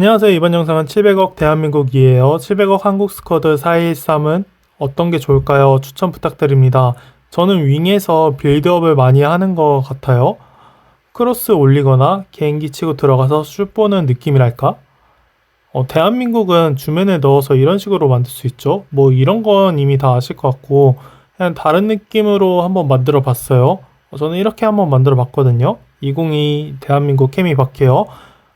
안녕하세요. 이번 영상은 700억 대한민국이에요. 700억 한국 스쿼드 413은 어떤 게 좋을까요? 추천 부탁드립니다. 저는 윙에서 빌드업을 많이 하는 것 같아요. 크로스 올리거나 개인기 치고 들어가서 슛 보는 느낌이랄까? 어, 대한민국은 주면에 넣어서 이런 식으로 만들 수 있죠. 뭐 이런 건 이미 다 아실 것 같고 그냥 다른 느낌으로 한번 만들어 봤어요. 어, 저는 이렇게 한번 만들어 봤거든요. 2022 대한민국 케미 박해요.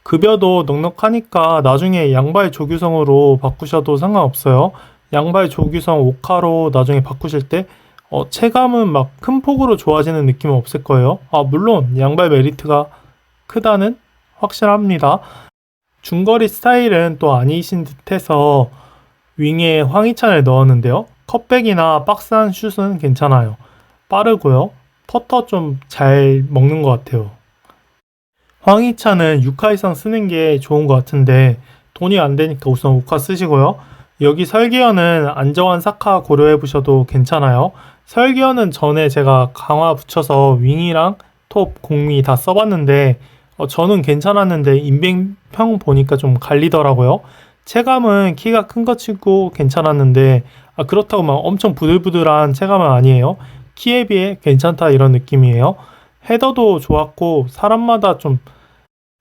급여도 넉넉하니까 나중에 양발 조규성으로 바꾸셔도 상관없어요. 양발 조규성 오카로 나중에 바꾸실 때 어, 체감은 막 큰 폭으로 좋아지는 느낌은 없을 거예요. 아, 물론 양발 메리트가 크다는 확실합니다. 중거리 스타일은 또 아니신 듯해서 윙에 황희찬을 넣었는데요. 컵백이나 박스한 슛은 괜찮아요. 빠르고요. 퍼터 좀 잘 먹는 것 같아요. 황희찬은 6카 이상 쓰는 게 좋은 것 같은데 돈이 안 되니까 우선 5카 쓰시고요. 여기 설기현은 안정환 사카 고려해 보셔도 괜찮아요. 설기현은 전에 제가 강화 붙여서 윙이랑 톱 공미 다 써봤는데 어, 저는 괜찮았는데 인뱅평 보니까 좀 갈리더라고요. 체감은 키가 큰거 치고 괜찮았는데 아, 그렇다고 막 엄청 부들부들한 체감은 아니에요. 키에 비해 괜찮다 이런 느낌이에요. 헤더도 좋았고 사람마다 좀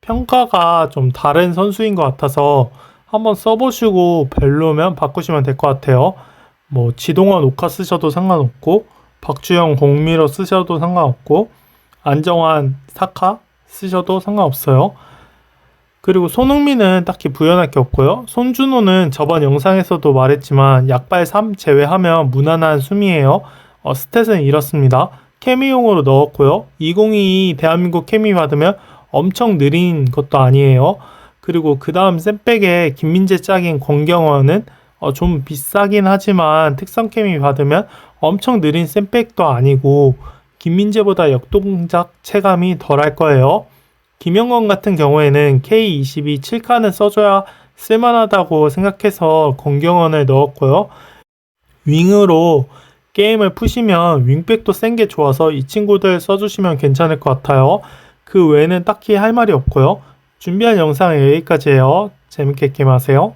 평가가 좀 다른 선수인 것 같아서 한번 써보시고 별로면 바꾸시면 될 것 같아요. 뭐 지동원 오카 쓰셔도 상관없고 박주영 공미로 쓰셔도 상관없고 안정환 사카 쓰셔도 상관없어요. 그리고 손흥민은 딱히 부연할 게 없고요. 손준호는 저번 영상에서도 말했지만 약발 3 제외하면 무난한 숨이에요. 어, 스탯은 이렇습니다. 케미용으로 넣었고요. 2022 대한민국 케미 받으면 엄청 느린 것도 아니에요. 그리고 그 다음 샌백에 김민재 짝인 권경원은 어, 좀 비싸긴 하지만 특성 케미 받으면 엄청 느린 샌백도 아니고 김민재보다 역동작 체감이 덜할 거예요. 김영건 같은 경우에는 K22 7칸을 써줘야 쓸만하다고 생각해서 권경원을 넣었고요. 윙으로 게임을 푸시면 윙백도 센 게 좋아서 이 친구들 써주시면 괜찮을 것 같아요. 그 외에는 딱히 할 말이 없고요. 준비한 영상은 여기까지예요. 재밌게 게임하세요.